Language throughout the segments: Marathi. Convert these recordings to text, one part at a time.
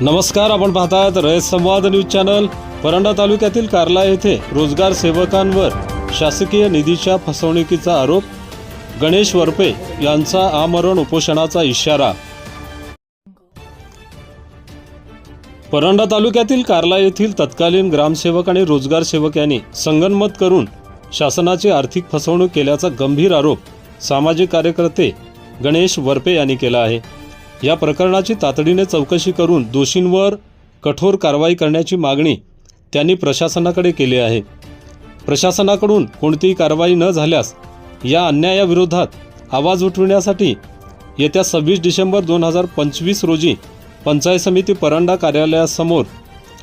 नमस्कार आपण पाहतात रयत संवाद न्यूज चॅनल परंडा तालुक्यातील कार्ला येथे रोजगार सेवकांवर शासकीय निधीच्या फसवणुकीचा आरोप गणेश वरपे यांचा आमरण उपोषणाचा इशारा. परंडा तालुक्यातील कार्ला येथील तत्कालीन ग्रामसेवक आणि रोजगार सेवक यांनी संगनमत करून शासनाची आर्थिक फसवणूक केल्याचा गंभीर आरोप सामाजिक कार्यकर्ते गणेश वरपे यांनी केला आहे. या प्रकरणाची तातडीने चौकशी करून दोषींवर कठोर कारवाई करण्याची मागणी त्यांनी प्रशासनाकडे केली आहे. प्रशासनाकडून कोणतीही कारवाई न झाल्यास या अन्यायाविरोधात आवाज उठविण्यासाठी येत्या सव्वीस डिसेंबर दोन हजार पंचवीस रोजी पंचायत समिती परंडा कार्यालयासमोर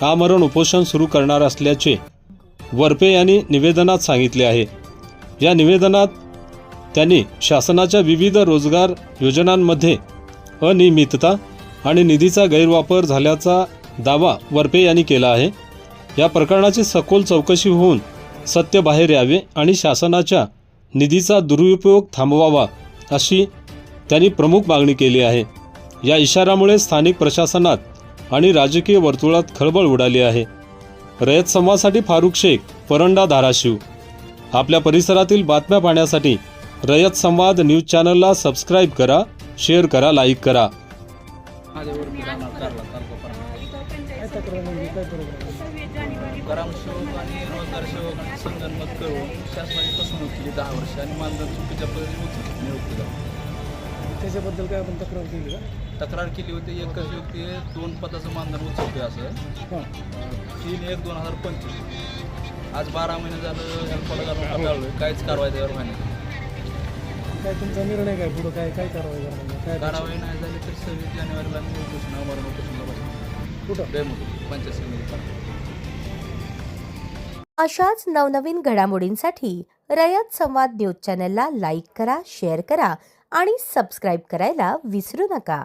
आमरण उपोषण सुरू करणार असल्याचे वरपे यांनी निवेदनात सांगितले आहे. या निवेदनात त्यांनी शासनाच्या विविध रोजगार योजनांमध्ये अनियमितता आणि निधीचा गैरवापर झाल्याचा दावा वरपे यांनी केला आहे. या प्रकरणाची सखोल चौकशी होऊन सत्य बाहेर यावे आणि शासनाच्या निधीचा दुरुपयोग थांबवावा अशी त्यांनी प्रमुख मागणी केली आहे. या इशारामुळे स्थानिक प्रशासनात आणि राजकीय वर्तुळात खळबळ उडाली आहे. रयत संवादसाठी फारुख शेख परंडा धाराशिव. आपल्या परिसरातील बातम्या पाहण्यासाठी रयत संवाद न्यूज चॅनलला सबस्क्राईब करा शेअर करा लाईक करा. माझ्यावर राहणार कारला तालुका तक्रार म्हणजे काय बरोबर ग्रामसेवक आणि रोजगार सेवक आणि संगनमत करून शासनाने फसवणूक केली दहा वर्ष आणि मानधन चुकीच्या पद्धतीने उचलून नियुक्तीला त्याच्याबद्दल काय आपण तक्रार केली का तक्रार केली होती एकच व्यक्ती दोन पदाचं मानधन उचलते असं. हां तीन एक दोन हजार पंचवीस. आज बारा महिने झालं ह्या पदाला हाताळलोय काहीच कारवाई त्यावर महिन्यात काय तुमचा निर्णय काय? पुढं काय काय कारवाई करणार? काय? कारवाई नाही झाली तर सव्वीस जानेवारीला मी उपोषण मरण उपोषणला बसतो कुठं? बेमुख पंचायत समिती अशाच नवनवीन घडामोडींसाठी रयत संवाद न्यूज चॅनलला लाईक करा शेअर करा आणि सबस्क्राईब करायला विसरू नका.